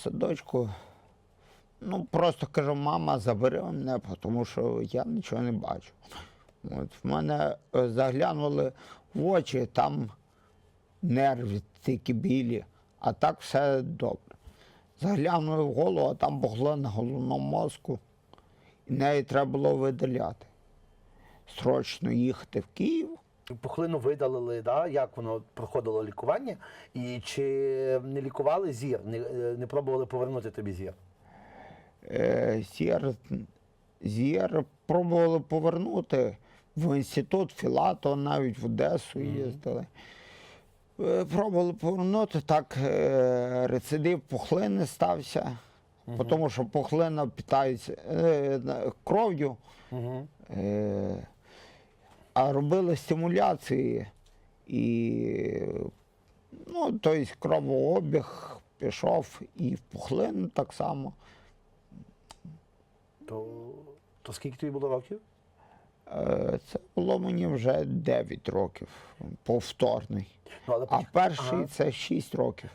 садочку. Ну, просто кажу, мама, забери мене, тому що я нічого не бачу. От, в мене е, заглянули в очі, там нерви тільки білі, а так все добре. Заглянули в голову, а там бугла на головному мозку, і неї треба було видаляти. Срочно їхати в Київ. Пухлину видалили, да? як воно проходило лікування, і чи не лікували зір, не, е, не пробували повернути тобі зір? Е, Зір, зір пробували повернути в інститут Філато, навіть в Одесу їздили. Е, Пробували повернути, так е, рецидив пухлини стався, тому що пухлина питається е, кров'ю, Угу. е, а робили стимуляції і ну, тобто кровообіг пішов і в пухлину так само. То, то скільки тобі було років? Е, Це було мені вже 9 років, повторний. Ну, але А перший Ага. це 6 років.